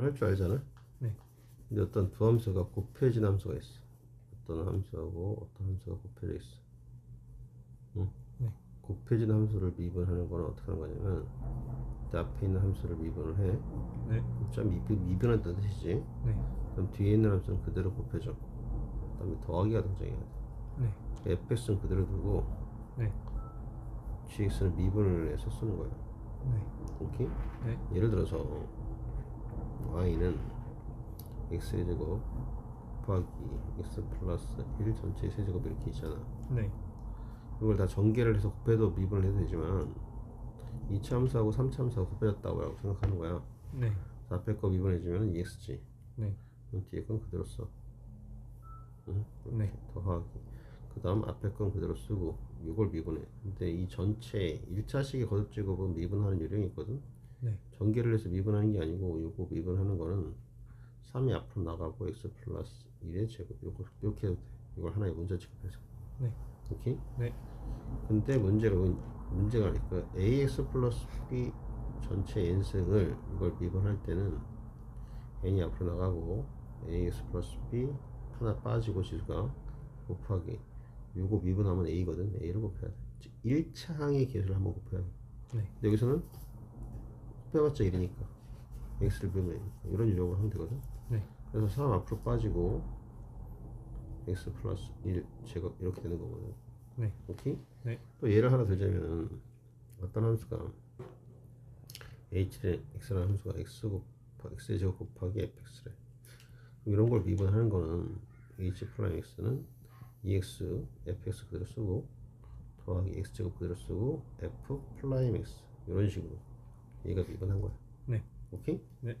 할 줄 알잖아. 네. 근데 어떤 두 함수가 곱해진 함수가 있어. 어떤 함수하고 어떤 함수가 곱해져 있어. 응? 네. 곱해진 함수를 미분하는 거는 어떻게 하는 거냐면 그 앞에 있는 함수를 미분을 해. 네. 좀 미분, 미분한다는 뜻이지. 네. 그럼 뒤에 있는 함수는 그대로 곱해줘. 그다음에 더하기가 등장해야 돼. 네. fx는 그대로 두고 네. gx는 미분을 해서 쓰는 거야. 네. 오케이? 네. 예를 들어서 y는 x의 제곱 곱하기 x 플러스 1 전체 세제곱 이렇게 있잖아. 네. 이걸 다 전개를 해서 곱해도 미분을 해도 되지만 2차 함수하고 3차 함수하고 곱해졌다고 생각하는 거야. 네. 앞에 거 미분해주면 ex지. 네. 뒤에 건 그대로 써. 응? 네. 더하기. 그 다음 앞에 건 그대로 쓰고 이걸 미분해. 근데 이 전체 1차식의 거듭 제곱은 미분하는 요령이 있거든. 네. 전개를 해서 미분하는 게 아니고 요거 미분하는 거는 3이 앞으로 나가고 x 플러스 1의 제곱 요거 이렇게 해도 돼. 이걸 하나의 문자 취급해서. 네. 오케이? 네. 근데 문제가 문제가 아니까 ax 플러스 b 전체 n승을 이걸 미분할 때는 n이 앞으로 나가고 ax 플러스 b 하나 빠지고 지수가 곱하기 요거 미분하면 a거든 a를 곱해야 돼 1차 항의 개수를 한번 곱해야 돼 네. 여기서는 곱해봤자 1이니까 x를 미분해 이런 유형으로 하면 되거든 네. 그래서 3 앞으로 빠지고 x 플러스 1 제곱 이렇게 되는 거거든 네. 오케이? 네. 또 예를 하나 들자면 어떤 함수가 h의 x라는 함수가 x 곱하 x의 제곱 곱하기 fx래 그럼 이런 걸 미분하는 거는 h 프라임 x는 2x fx 그대로 쓰고 더하기 x 제곱 그대로 쓰고 f 플라임 x 이런 식으로 얘가 미분한 거야 네. 오케이? 네.